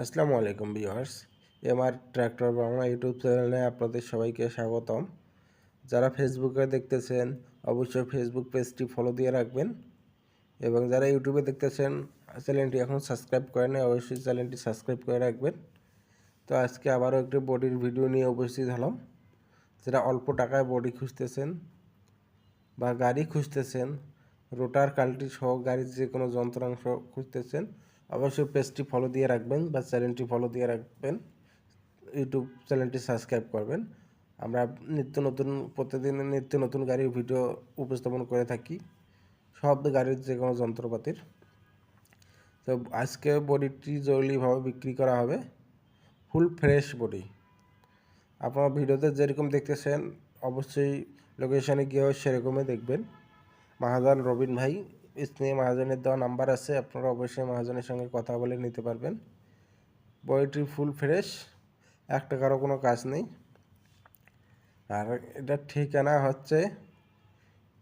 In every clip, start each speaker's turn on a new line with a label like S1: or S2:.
S1: আসসালামু আলাইকুম viewers MR tractor Bangla YouTube চ্যানেলে আপনাদের সবাইকে স্বাগতম। যারা ফেসবুকে দেখতেছেন, অবশ্যই ফেসবুক পেজটি ফলো দিয়ে রাখবেন এবং যারা ইউটিউবে দেখতেছেন, চ্যানেলটি এখন সাবস্ক্রাইব করেন অবশ্যই চ্যানেলটি সাবস্ক্রাইব করে রাখবেন। তো আজকে আবারও একটি বডির ভিডিও নিয়ে উপস্থিত হলাম, যারা অল্প টাকায় বডি খুঁজতেছেন বা গাড়ি খুঁজতেছেন, রোটার, কাল্টি সহ গাড়ির যে কোনো যন্ত্রাংশ খুঁজতেছেন অবশ্যই পেজটি ফলো দিয়ে রাখবেন বা চ্যানেলটি ফলো দিয়ে রাখবেন। ইউটিউব চ্যানেলটি সাবস্ক্রাইব করবেন। আমরা নিত্য নতুন, প্রতিদিন নিত্য নতুন গাড়ির ভিডিও উপস্থাপন করে থাকি। সব গাড়ির যে কোনো যন্ত্রপাতির। তো আজকে বডিটি জরুরিভাবে বিক্রি করা হবে। ফুল ফ্রেশ বডি আপনারা ভিডিওতে যেরকম দেখতেছেন, অবশ্যই লোকেশনে গিয়েও সেরকমই দেখবেন। মাহাজান রবিন ভাই স্নেহ মহাজনের দেওয়া নাম্বার আছে, আপনারা অবশ্যই মহাজনের সঙ্গে কথা বলে নিতে পারবেন। বইটি ফুল ফ্রেশ, এক টাকারও কোনো কাজ নেই। আর এটার ঠিকানা হচ্ছে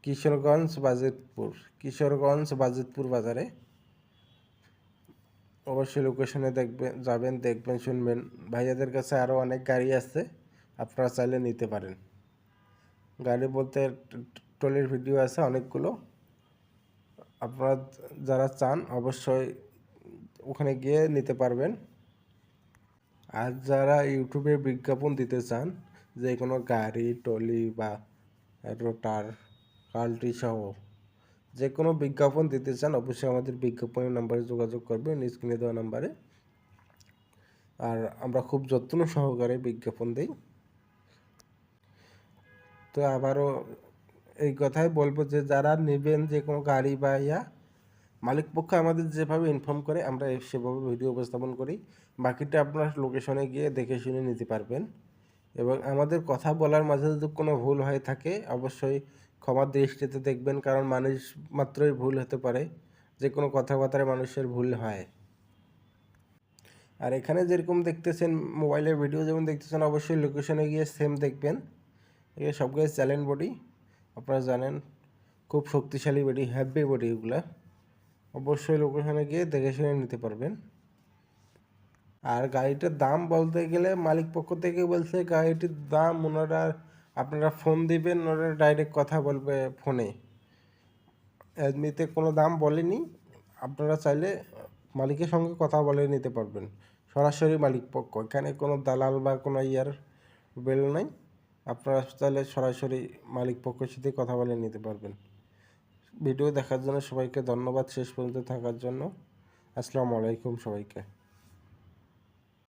S1: কিশোরগঞ্জ বাজিতপুর কিশোরগঞ্জ বাজিতপুর বাজারে। অবশ্যই লোকেশনে দেখবেন যাবেন, দেখবেন, শুনবেন। ভাইয়াদের কাছে আরও অনেক গাড়ি আছে, আপনারা চাইলে নিতে পারেন। গাড়ি বলতে ট্রলির ভিডিও আছে অনেকগুলো। আপনারা যারা চান, অবশ্যই ওখানে গিয়ে নিতে পারবেন। আর যারা ইউটিউবে বিজ্ঞাপন দিতে চান, যে কোনো গাড়ি টলি বা রোটার, কাল্টি সহ যে কোনো বিজ্ঞাপন দিতে চান, অবশ্যই আমাদের বিজ্ঞাপনের নাম্বারে যোগাযোগ করবেন, স্ক্রিনে দেওয়া নাম্বারে। আর আমরা খুব যত্ন সহকারে বিজ্ঞাপন দিই। তো আবারও এই কথাই বলব যে যারা নেবেন যে কোনো গাড়ি বা ইয়া, মালিক পক্ষ আমাদের যেভাবে ইনফর্ম করে আমরা সেভাবে ভিডিও উপস্থাপন করি। বাকিটা আপনার লোকেশনে গিয়ে দেখে শুনে নিতে পারবেন। এবং আমাদের কথা বলার মাঝে যদি কোনো ভুল হয়ে থাকে, অবশ্যই ক্ষমার দৃষ্টিতে দেখবেন, কারণ মানুষ মাত্রই ভুল হতে পারে। যে কোনো কথাবার্তায় মানুষের ভুল হয়। আর এখানে যেরকম দেখতেছেন মোবাইলের ভিডিও যেমন দেখতেছেন, অবশ্যই লোকেশনে গিয়ে সেম দেখবেন। সব সবগুলো চ্যালেঞ্জ বডি আপনারা জানেন, খুব শক্তিশালী বডি হ্যাভি বডি এগুলো। অবশ্যই লোকেশনে গিয়ে দেখে শুনে নিতে পারবেন। আর গাড়িটার দাম বলতে গেলে মালিক পক্ষ থেকে বলছে, গাড়িটির দাম ওনারা, আপনারা ফোন দিবেন, ওনারা ডাইরেক্ট কথা বলবে ফোনে এমনিতে কোনো দাম বলেনি, আপনারা চাইলে মালিকের সঙ্গে কথা বলে নিতে পারবেন। সরাসরি মালিক পক্ষ, এখানে কোনো দালাল বা কোনো ইয়ার বেল নাই। আপনারা হাসপাতালে সরাসরি মালিক পক্ষের সাথে কথা বলে নিতে পারবেন। ভিডিও দেখার জন্য সবাইকে ধন্যবাদ। শেষ পর্যন্ত থাকার জন্য। আসসালামু আলাইকুম সবাইকে।